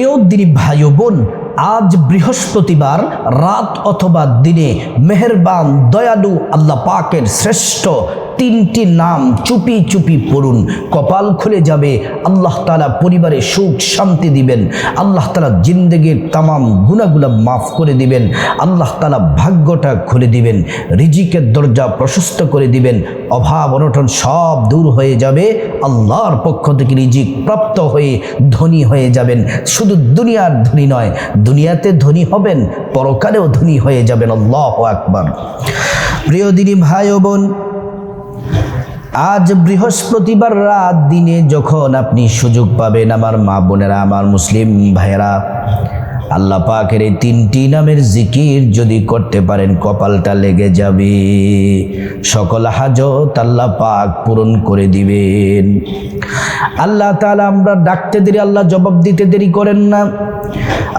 প্রিয় দিনী ভাই বোন আজ বৃহস্পতিবার রাত অথবা দিনে মেহেরবান দয়ালু আল্লাহ পাকের শ্রেষ্ঠ তিনটি নাম চুপি চুপি পড়ুন। কপাল খুলে যাবে। আল্লাহ তালা পরিবারে সুখ, শান্তি দিবেন। আল্লাহ তালা জিন্দগির তামাম গুণাগুলা মাফ করে দিবেন। আল্লাহ তালা ভাগ্যটা খুলে দিবেন। রিজিকের দরজা প্রশস্ত করে দিবেন। অভাব, অনটন সব দূর হয়ে যাবে। আল্লাহর পক্ষ থেকে রিজিক প্রাপ্ত হয়ে ধনী হয়ে যাবেন। শুধু দুনিয়ার ধনী নয়, দুনিয়াতে ধনী হবেন, পরকালেও ধনী হয়ে যাবেন। আল্লাহ আকবার। প্রিয় দিনী ভাই বোন আজ বৃহস্পতিবার রাত দিনে যখন আপনি সুযোগ পাবেন, আমার মা বোনেরা, আমার মুসলিম ভাইয়েরা, আল্লাহ পাকের এই তিনটি নামের জিকির যদি করতে পারেন, কপালটা লেগে যাবে। সকল হাজত আল্লাহ পাক পূরণ করে দিবেন। আল্লাহ তাআলা আমরা ডাকতে দেরি, আল্লাহ জবাব দিতে দেরি করেন না।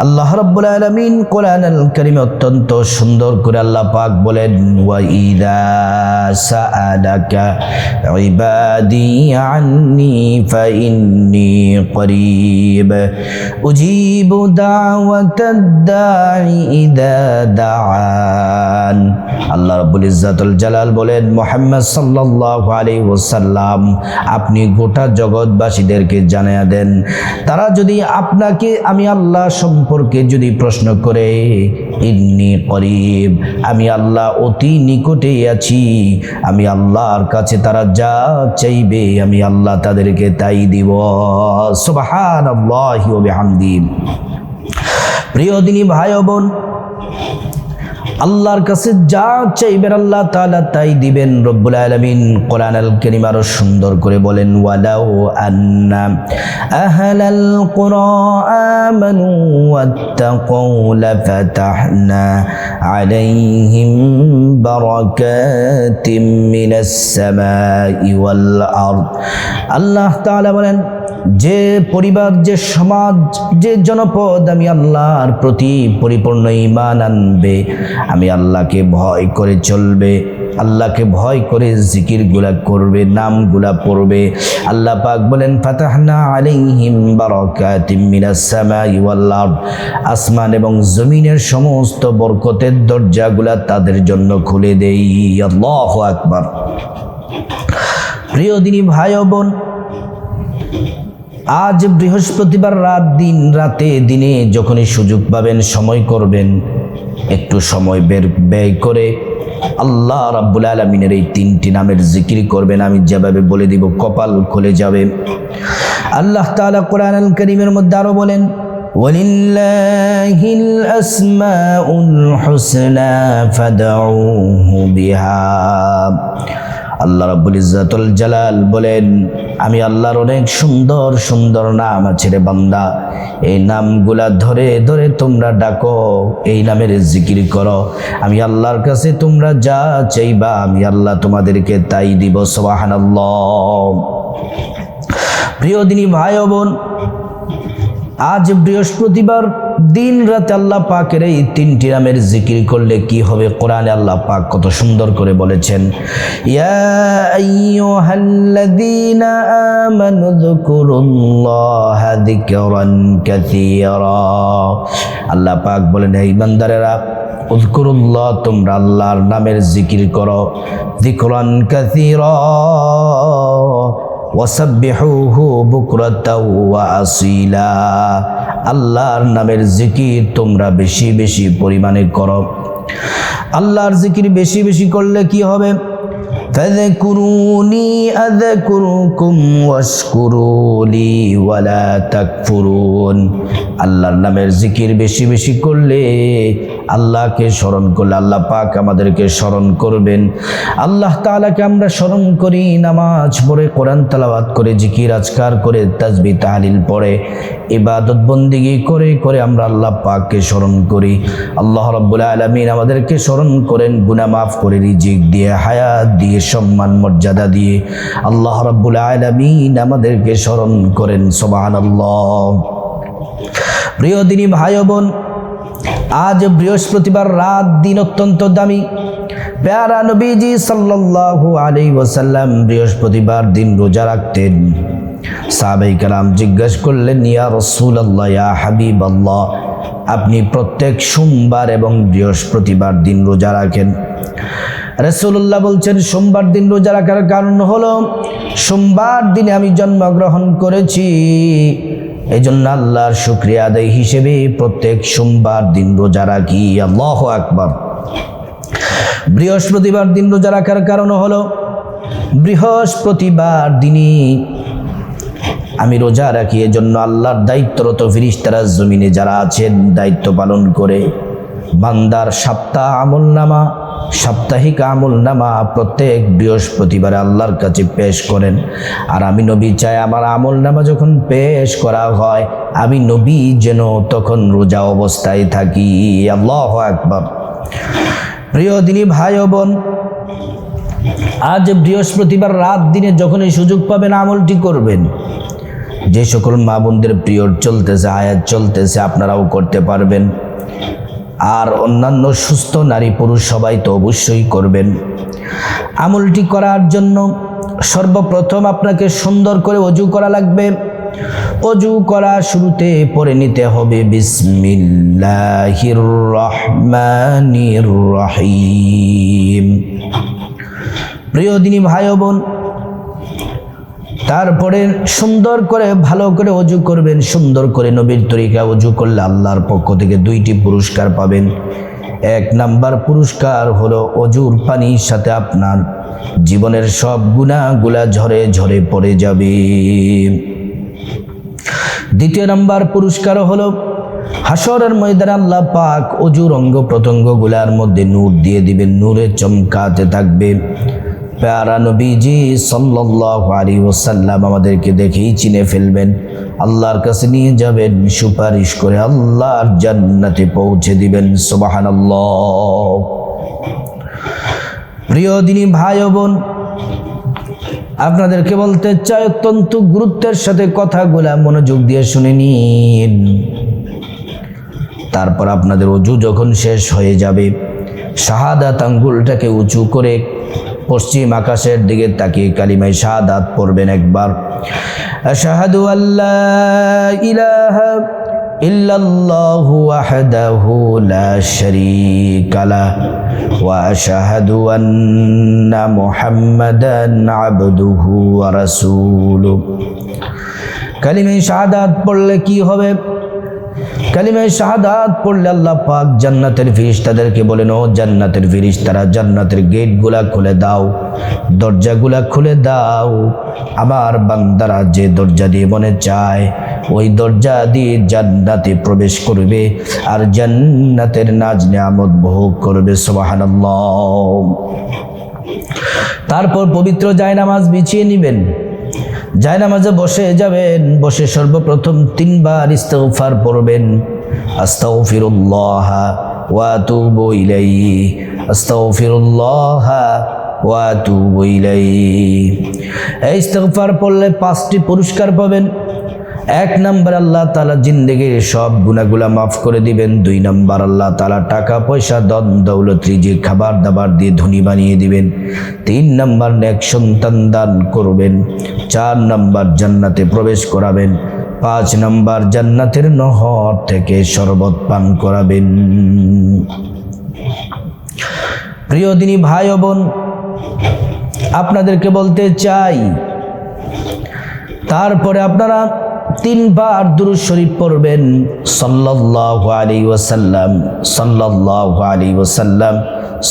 আল্লাহ রাব্বুল আলামিন কোরআন আল কারীমে অত্যন্ত সুন্দর করে আল্লাহ পাক বলেন, ওয়া ইদা সাআলাকা ইবাদি আন্নি ফাইন্নি করিব। উজিবু দাওয়াতাদ দাঈ ইদা দাআন। আল্লাহ রাব্বুল ইজ্জাতুল জালাল বলেন, মুহাম্মদ সাল্লাল্লাহু আলাইহি ওয়াসাল্লাম, আপনি গোটা জগৎবাসীদেরকে জানিয়ে দেন। তারা যদি আপনাকে, আমি আল্লাহ সম্পর্কে যদি প্রশ্ন করে, ইন্নি করিব, আমি আল্লাহ অতি নিকটে আছি, আমি আল্লাহর কাছে তারা যা চাইবে, আমি আল্লাহ তাদেরকে তাই দিব। সুবাহান হামদি প্রিয় দিনী ভাই বোন আল্লাহর কাছে যা চাইবেন আল্লাহ তাআলা তাই দিবেন। রব্বুল আলামিন কোরআন আল কারীম আরও সুন্দর করে বলেন, ওয়ালাউ আন্না আহলাল কুরা আমানু ওয়াত্তাকু লাফাতাহনা আলাইহিম বারাকাতিম মিনাস সামাই ওয়াল আরদ। আল্লাহ তাআলা বলেন যে পরিবার, যে সমাজ, যে জনপদ, আমি আল্লাহর প্রতি পরিপূর্ণ ইমান আনবে। আমি আল্লাহকে ভয় করে চলবে, আল্লাহকে ভয় করে জিকিরগুলা করবে, নামগুলা পড়বে। আল্লাহ পাক বলেন, ফাতাহনা আলাইহিম বারাকাতিম মিনাস সামাই ওয়াল আরদ। আসমান এবং জমিনের সমস্ত বরকতের দরজাগুলা তাদের জন্য খুলে দেই। আল্লাহু আকবার। প্রিয় দিনী ভাই বোন আজ বৃহস্পতিবার রাত দিন রাতে দিনে যখনই সুযোগ পাবেন সময় করবেন একটু সময় বের ব্যয় করে আল্লাহ রাব্বুল আলমিনের এই তিনটি নামের জিকির করবেন আমি যেভাবে বলে দিব কপাল খুলে যাবে আল্লাহ তাআলা কোরআন আল করিমের মধ্যে আরো বলেন ولله الأسماء الحسنى فادعوه بها আল্লাহ রাব্বুল ইজ্জাতুল জালাল বলেন, আমি আল্লাহর অনেক সুন্দর সুন্দর নাম আছে রে বান্দা। এই নামগুলা ধরে ধরে তোমরা ডাকো, এই নামের জিকির করো। আমি আল্লাহর কাছে তোমরা যা চাইবা, আমি আল্লাহ তোমাদেরকে তাই দিব, সুবহানাল্লাহ। প্রিয় দিনী ভাই বোন, আজ বৃহস্পতিবার দিন রাতে আল্লাহ পাকের এই তিনটি নামের জিকির করলে কি হবে? কোরআনে আল্লাহ পাক কত সুন্দর করে বলেছেন আল্লাহ পাক বলেন, হে ইমানদারেরা, উযকুরুল্লাহ, তোমরা আল্লাহর নামের জিকির করো। যিকরান কাসীরা, ওয়াসাব্বিহুহু বুকরাতাও ওয়া আসিলা। আল্লাহর নামের জিকির তোমরা বেশি বেশি পরিমাণে করো। আল্লাহর জিকির বেশি বেশি করলে কি হবে? فاذكروني أذكركم واشكروا لي ولا تكفرون আল্লাহর নামের জিকির বেশি বেশি করলে আল্লাহকে স্মরণ করলে আল্লাহ পাক আমাদেরকে স্মরণ করবেন আল্লাহ তাআলাকে আমরা স্মরণ করি নামাজ পড়ে কোরআন তালাবাত করে জিকির আজকার করে তাজবি তাহলিল পড়ে ইবাদত বন্দিগি করে করে আমরা আল্লাহ পাককে স্মরণ করি আল্লাহ রাব্বুল আলামিন আমাদেরকে স্মরণ করেন গুনাহ মাফ করে রিজিক দিয়ে হায়াত দিয়ে সম্মান, মর্যাদা দিয়ে আল্লাহ রাব্বুল আলামিন আমাদেরকে স্মরণ করেন, সুবহানাল্লাহ। প্রিয় দিনী ভাই বোন, আজ বৃহস্পতিবার রাত দিন অত্যন্ত দামি। প্যারা নবীজি সাল্লাল্লাহু আলাইহি ওয়াসাল্লাম বৃহস্পতিবার দিন রোজা রাখতেন। সাহাবাই কালাম জিজ্ঞেস করলেন, ইয়া রসুল আল্লাহ ইয়া হাবিব আল্লাহ আপনি প্রত্যেক সোমবার এবং বৃহস্পতিবার দিন রোজা রাখেন? রসুল্লাহ বলছেন, সোমবার দিন রোজা রাখার কারণ হলো, সোমবার দিনে আমি জন্মগ্রহণ করেছি। এই জন্য আল্লাহর শুক্রিয়া আদায় হিসেবে প্রত্যেক সোমবার দিন রোজা রাখি। আল্লাহ আকবর। বৃহস্পতিবার দিন রোজা রাখার কারণ হলো, বৃহস্পতিবার দিনই আমি রোজা রাখি। এজন্য আল্লাহর দায়িত্বরত ফিরিস্তারা জমিনে যারা আছেন, দায়িত্ব পালন করে, বান্দার সপ্তাহ আমল নামা সাপ্তাহিক আমল নামা প্রত্যেক বৃহস্পতিবারে আল্লাহর কাছে পেশ করেন। আর আমি নবী চাই আমার আমল নামা যখন পেশ করা হয়, আমি নবী যেন তখন রোজা অবস্থায় থাকি। আল্লাহ একবার প্রিয় দিনী ভাই বোন, আজ বৃহস্পতিবার রাত দিনে যখন এই সুযোগ পাবেন আমলটি করবেন, যে সকল মা বোনদের পিরিয়ড চলতেছে, আয়াত চলতেছে, আপনারাও করতে পারবেন। আর অন্যান্য সুস্থ নারী পুরুষ সবাই তো অবশ্যই করবেন। আমলটি করার জন্য সর্বপ্রথম আপনাকে সুন্দর করে অজু করা লাগবে। অজু করা শুরুতে পরে নিতে হবে বিসমিল্লাহির রহমানির রহিম প্রিয় দিনী ভাই বোন তারপরে সুন্দর করে, ভালো করে অজু করবেন, সুন্দর করে নবীর তরিকা অজু করলে আল্লাহর পক্ষ থেকে দুইটি পুরস্কার পাবেন। এক নাম্বার পুরস্কার হলো অজুর পানির সাথে আপনার জীবনের সব গুণাগুলা ঝরে ঝরে পড়ে যাবে। দ্বিতীয় নাম্বার পুরস্কার হলো হাসরের ময়দানে আল্লাহ পাক অজুর অঙ্গ প্রত্যঙ্গগুলার মধ্যে নূর দিয়ে দিবেন, নূরে চমকাতে থাকবে। প্যারা নবীজি সাল্লাল্লাহু আলাইহি ওয়াসাল্লাম আমাদেরকে দেখেই চিনে ফেলবেন। আল্লাহর কাছে নিয়ে যাবেন, সুপারিশ করে আল্লাহর জান্নাতে পৌঁছে দিবেন। সুবহানাল্লাহ। প্রিয় দিনী ভাই বোন, আপনাদেরকে বলতে চাই অত্যন্ত গুরুত্বের সাথে কথাগুলা মনোযোগ দিয়ে শুনে নিন। তারপর আপনাদের অজু যখন শেষ হয়ে যাবে, শাহাদাত আঙ্গুলটাকে উঁচু করে পশ্চিম আকাশের দিকে তাকিয়ে কালিমায় শাহাদাত পড়বেন একবার। আশহাদু আল্লাহ ইলাহা ওয়াহদাহু লা শারীকা লাহ ওয়া আশহাদু আন্না মুহাম্মাদান আবদুহু ওয়া রাসূলুহু। কালিমায় শাহাদাত পড়লে কি হবে? কালিমায় শাহাদাত পড়লে আল্লাহ পাক জান্নাতের ফিরিস্তাদেরকে বলেন, ও জান্নাতের ফিরিস তারা জান্নাতের গেটগুলা খুলে দাও, দরজাগুলা খুলে দাও। আমার বান্দারা যে দরজা দিয়ে মনে চায়, ওই দরজা দিয়ে জান্নাতে প্রবেশ করবে আর জান্নাতের নাজ নিয়ামত ভোগ করবে, সুবহানাল্লাহ। তারপর পবিত্র জায়নামাজ বিছিয়ে নেবেন। জায়নামাজে বসে যাবেন, বসে সর্বপ্রথম তিনবার ইস্তফার পড়বেন। আস্তাগফিরুল্লাহ ওয়া আতুবু ইলাইহি। আস্তাগফিরুল্লাহ ওয়া আতুবু ইলাইহি। এই ইস্তফার পড়লে পাঁচটি পুরস্কার পাবেন। এক নাম্বার আল্লাহ তালা জিন্দগির সব গুণাগুলা মাফ করে দিবেন। দুই নাম্বার আল্লাহ তালা টাকা, পয়সা দন দৌলত, রিজিক, খাবার দাবার দিয়ে ধনী বানিয়ে দিবেন। তিন নাম্বার নেক সন্তান দান করবেন। চার নাম্বার জান্নাতে প্রবেশ করাবেন। পাঁচ নাম্বার জান্নাতের নহর থেকে শরবত পান করাবেন। প্রিয় দিনী ভাই বোন, আপনাদেরকে বলতে চাই, তারপরে আপনারা তিনবার দুরুদ শরীফ পড়বেন। সাল্লাল্লাহু আলাইহি ওয়াসাল্লাম, সাল্লাল্লাহু আলাইহি ওয়াসাল্লাম,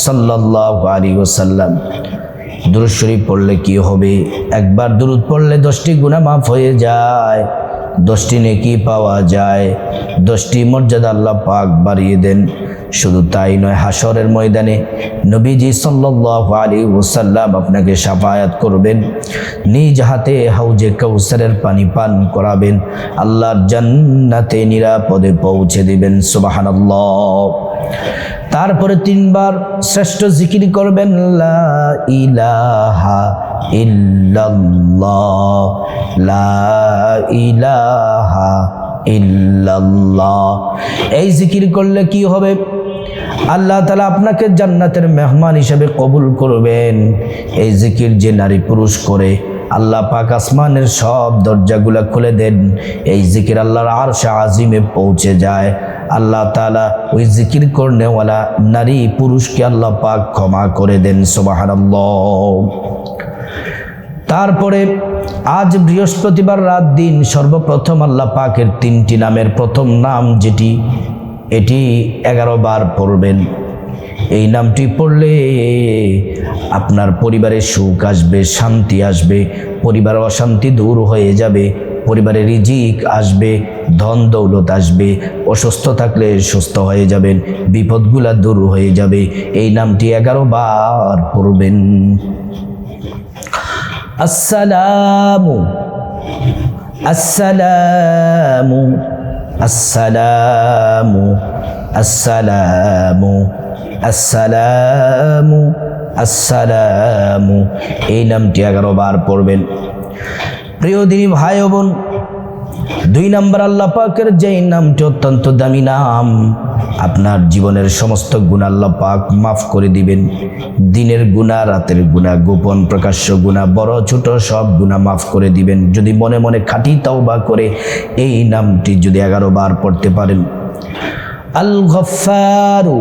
সাল্লাল্লাহু আলাইহি ওয়াসাল্লাম। দুরুদ শরীফ পড়লে কি হবে? একবার দুরুদ পড়লে দশটি গুনাহ মাফ হয়ে যায়। দশটি নেকি পাওয়া যায়। দশটি মর্যাদা আল্লাহ পাক বাড়িয়ে দেন। শুধু তাই নয় হাসরের ময়দানে নবীজি সাল্লাল্লাহু আলাইহি ওয়াসাল্লাম আপনাকে সাফায়াত করবেন। নিজ হাতে হাউজে কৌসারের পানি পান করাবেন। আল্লাহর জান্নাতে নিরাপদে পৌঁছে দিবেন, সুবহানাল্লাহ। তারপরে তিনবার শ্রেষ্ঠ জিকির করবেন, লা ইলাহা লা ইলাহা ইল্লাল্লাহ। এই জিকির করলে কি হবে? আল্লাহ তালা আপনাকে জান্নাতের মেহমান হিসেবে কবুল করবেন। এই জিকির যে নারী পুরুষ করে, আল্লাহ পাক আসমানের সব দরজাগুলা খুলে দেন। এই জিকির আল্লাহর আর আজিমে পৌঁছে যায়। আল্লাহ তালা ওই জিকির করনেওয়ালা নারী পুরুষকে আল্লাহ পাক ক্ষমা করে দেন, সুবহানাল্লাহ। তারপরে আজ বৃহস্পতিবার রাত দিন সর্বপ্রথম আল্লাহ পাকের তিনটি নামের প্রথম নাম যেটি, এটি এগারো বার পড়বেন। এই নামটি পড়লে আপনার পরিবারে সুখ আসবে, শান্তি আসবে, পরিবার অশান্তি দূর হয়ে যাবে পরিবারে রিজিক আসবে, ধন দৌলত আসবে, অসুস্থ থাকলে সুস্থ হয়ে যাবেন, বিপদগুলা দূর হয়ে যাবে। এই নামটি এগারো বার পড়বেন। আসসালামু আসসালামু আসসালামু আসসালামু আসসালামু আসসালামু। এই নামটি এগারো বার পড়বেন। প্রিয় দিনী ভাই বোন দুই নম্বর আল্লাহ পাকের যেই নামটি অত্যন্ত দামি নাম, আপনার জীবনের সমস্ত গুণ আল্লাহ পাক মাফ করে দিবেন। দিনের গুণা রাতের গুণা গোপন প্রকাশ্য গুণা বড়, ছোট সব গুণা মাফ করে দিবেন। যদি মনে মনে খাটি তাওবা করে এই নামটি যদি এগারো বার পড়তে পারেন। আল গফারু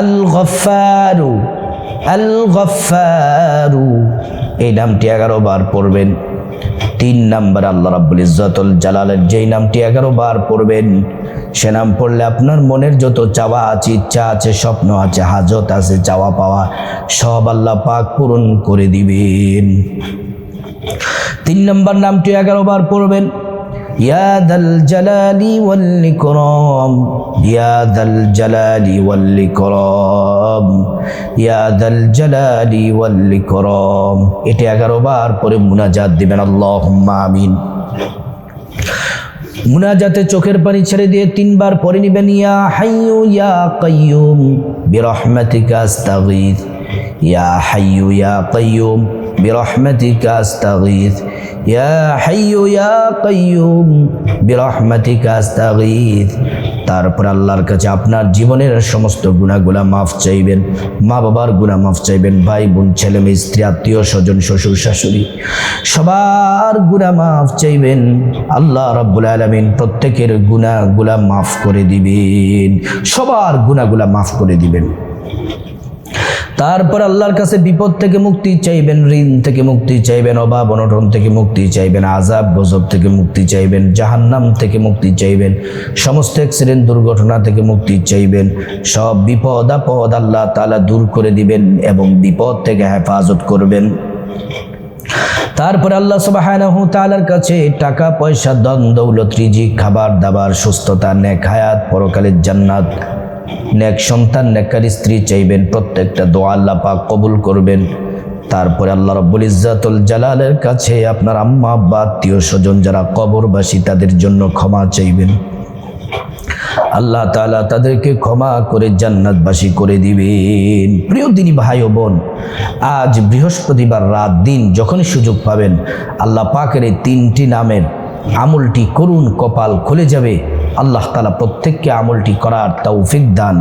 আল গফারু আল গফারু এই নামটি এগারো বার পড়বেন। তিন নাম্বার আল্লাহ রাব্বুল ইজ্জতুল জালালের যেই নামটি এগারো বার পড়বেন, সে নাম পড়লে আপনার মনের যত চাওয়া আছে, ইচ্ছা আছে, স্বপ্ন আছে, হাজত আছে, চাওয়া পাওয়া, সব আল্লাহ পাক পূরণ করে দিবেন। তিন নম্বর নামটি এগারো বার পড়বেন ইয়াদাল জালালি ওয়াল ইকরাম ইয়াদাল জালালি ওয়াল ইকরাম ইয়াদাল জালালি ওয়াল ইকরাম। এটা এগারো বার পরে মুনাজাত দিবেন, আল্লাহুম্মা আমিন। মুনাজাতে চোখের পানি ছেড়ে দিয়ে তিনবার পরে নিবেন, ইয়া হাইয়ু, ইয়া কাইয়ুম, বিরহমাতিকা আস্তাগীথ ইয়া হাইয়ু, ইয়া কাইয়ুম বিরহমাতিকা আস্তাগীথ ইয়া হাইয়ু ইয়া কাইয়ুম, বিরহমাতিকা আস্তাগীথ তারপর আল্লাহর কাছে আপনার জীবনের সমস্ত গুণাগুলা মাফ চাইবেন। মা বাবার গুণা মাফ চাইবেন, ভাই বোন, ছেলে মেয়ে, স্ত্রী, আত্মীয় স্বজন, শ্বশুর, শাশুড়ি, সবার গুণা মাফ চাইবেন। আল্লাহ রব্বুল আলমিন প্রত্যেকের গুণাগুলা মাফ করে দিবেন। সবার গুণাগুলা মাফ করে দিবেন। তারপর আল্লাহর কাছে বিপদ থেকে মুক্তি চাইবেন, ঋণ থেকে মুক্তি চাইবেন, অভাব, অনটন থেকে মুক্তি চাইবেন আজাব গজব থেকে মুক্তি চাইবেন, জাহান্নাম থেকে মুক্তি চাইবেন, সমস্ত অ্যাক্সিডেন্ট দুর্ঘটনা থেকে মুক্তি চাইবেন, সব বিপদ, আপদ আল্লাহ তালা দূর করে দিবেন এবং বিপদ থেকে হেফাজত করবেন। তারপর আল্লাহ সুবহানাহু তাআলার কাছে টাকা, পয়সা দন দৌলত, রিজিক খাবার দাবার সুস্থতা, নেক হায়াত, পরকালের জান্নাত নেক সন্তান নেকার স্ত্রী চাইবেন, প্রত্যেকটা দোয়া আল্লাহ পাক কবুল করবেন। তারপরে আল্লাহ রব্বুল ইজ্জাতুল জালালের কাছে আপনার আম্মা, আব্বা, আত্মীয় স্বজন যারা কবরবাসী, তাদের জন্য ক্ষমা চাইবেন। আল্লাহ তাআলা তাদেরকে ক্ষমা করে জান্নাতবাসী করে দিবেন। প্রিয় দিনী ভাই ও বোন, আজ বৃহস্পতিবার রাত দিন যখনই সুযোগ পাবেন, আল্লাহ পাকের এই তিনটি নামের আমলটি করুন, কপাল খুলে যাবে। আল্লাহ তালা প্রত্যেককে আমলটি করার তৌফিক দান।